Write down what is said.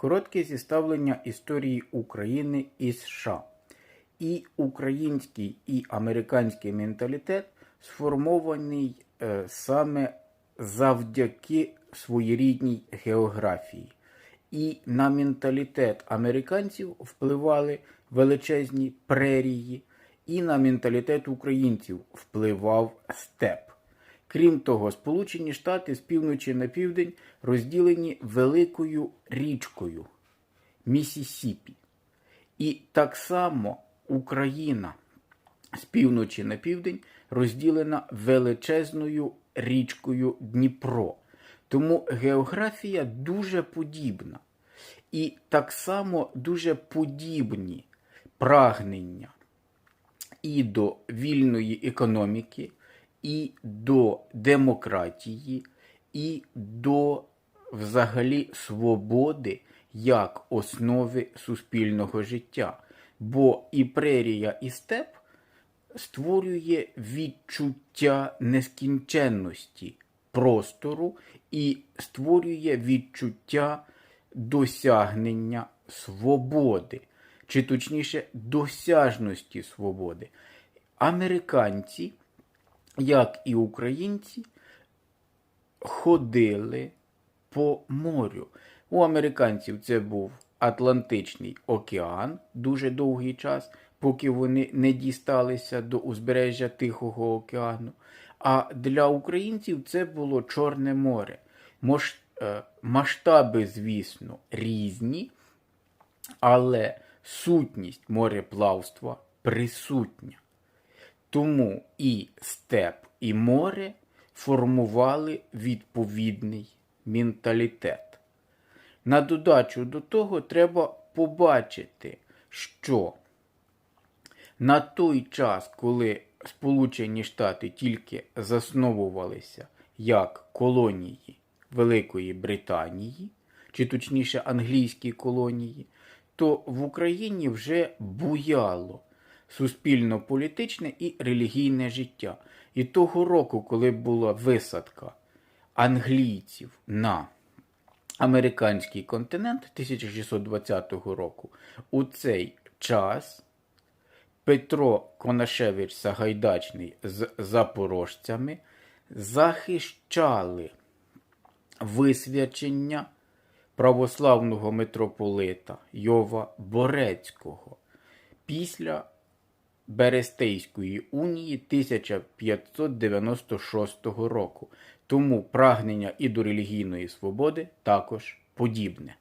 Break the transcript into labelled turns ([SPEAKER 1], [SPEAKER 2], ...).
[SPEAKER 1] Коротке зіставлення історії України і США. І український, і американський менталітет сформований е, саме завдяки своєрідній географії. І на менталітет американців впливали величезні прерії, і на менталітет українців впливав степ. Крім того, Сполучені Штати з півночі на південь розділені великою річкою Місісіпі. І так само Україна з півночі на південь розділена величезною річкою Дніпро. Тому географія дуже подібна. І так само дуже подібні прагнення і до вільної економіки, і до демократії, і до взагалі свободи як основи суспільного життя. Бо і прерія, і степ створює відчуття нескінченності простору і створює відчуття досягнення свободи, чи точніше досяжності свободи. Американці, як і українці, ходили по морю. У американців це був Атлантичний океан дуже довгий час, поки вони не дісталися до узбережжя Тихого океану. А для українців це було Чорне море. Е, масштаби, звісно, різні, але сутність мореплавства присутня. Тому і степ, і море формували відповідний менталітет. На додачу до того треба побачити, що на той час, коли Сполучені Штати тільки засновувалися як колонії Великої Британії, чи точніше англійські колонії, то в Україні вже буяло суспільно-політичне і релігійне життя. І того року, коли була висадка англійців на американський континент 1620 року, у цей час Петро Конашевич Сагайдачний з запорожцями захищали висвячення православного митрополита Йова Борецького після Берестейської унії 1596 року. Тому прагнення і до релігійної свободи також подібне.